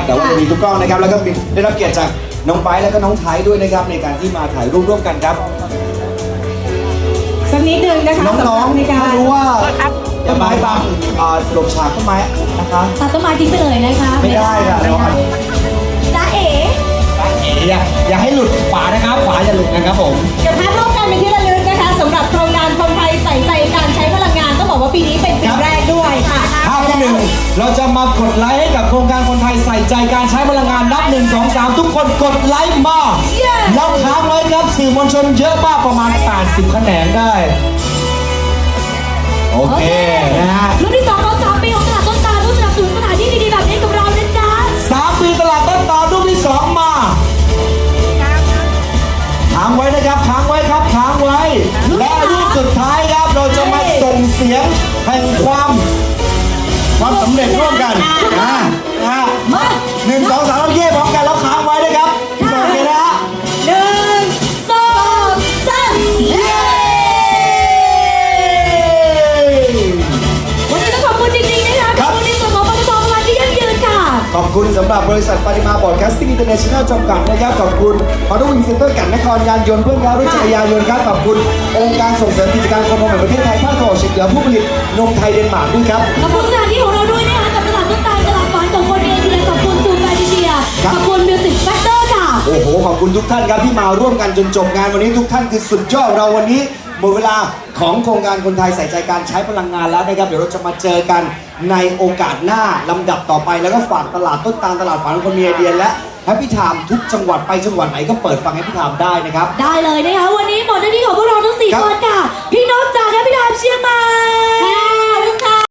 นะครับแต่ว่าจะมีทุกกล้องนะครับ แล้วก็มีได้รับเกียรติจากน้องไบร์ทแล้วก็น้องไทยด้วยนะครับ ในการที่มาถ่ายรูปร่วมกันครับ สักนิดนึงนะคะน้องสำหรับในๆกาถ้ารรู้ว่าต้นไม้บางอ่าหลบฉากต้นไม้นะคะ ตัดต้นไม้ทิ้งไปเลยนะคะไม่ได้ค่ะน้องจ้าเอ๋อย่าอย่าให้หลุดขวานะครับขวาอย่าหลุดนะครับผม เราจะมากดไลค์ให้กับโครงการคนไทยใส่ใจการใช้พลังงานนับหนึ่งสองสามทุกคนกดไลค์มาแล้วค้างไว้ครับสื่อมวลชนเยอะมากประมาณ 80 คะแนนได้ โอเคนะฮะรุ่นที่สองเราสามปีของตลาดต้นตาลร่วมสนับสนุนสถานที่ดีๆแบบนี้กับเรานะจ๊ะสามปีตลาดต้นตาลลูกที่สองมาค้างไว้นะครับค้างไว้ครับค้างไว้และรูปสุดท้ายครับเราจะมาส่งเสียงแห่งความความสำเร็จร่วมกันอ่านะฮะมาหนึ่งสองสามเราเย่พร้อมกันแล้วค้างไว้นะครับโอเคนะฮะหนึ่งสองสามเย้วันนี้ต้องขอบคุณจริงๆนะคะขอบคุณในส่วนของปตทพลังที่ยั่งยืนค่ะ ขอบคุณสำหรับบริษัทปริมาบอร์ดแคสติ้งอินเตอร์เนชั่นแนลจำกัดนะครับ ขอบคุณฮอร์ดวิงเซ็นเตอร์กันนครยานยนต์เพื่อนยารุ่จักรยานยนต์ครับขอบคุณองค์การส่งเสริมกิจการคนนมแห่งประเทศไทยภาคตะวันออกเฉียงเหนือผู้ผลิตนมไทยเดนมาร์กด้วยครับขอบคุณสถ คุณทุกท่านครับที่มาร่วมกันจนจบงานวันนี้ทุกท่านคือสุดยอดเราวันนี้หมดเวลาของโครงการคนไทยใส่ใจการใช้พลังงานแล้วนะครับ เดี๋ยวเราจะมาเจอกันในโอกาสหน้าลำดับต่อไปแล้วก็ฝากตลาดต้นตาลตลาดฝันของคนมีไอเดียและแฮปปี้ไทม์ทุกจังหวัดไปจังหวัดไหนก็เปิดฟังแฮปปี้ไทม์ได้นะครับ ได้เลยนะคะวันนี้หมดหน้าที่ของพวกเราทั้งสี่ครับคนค่ะ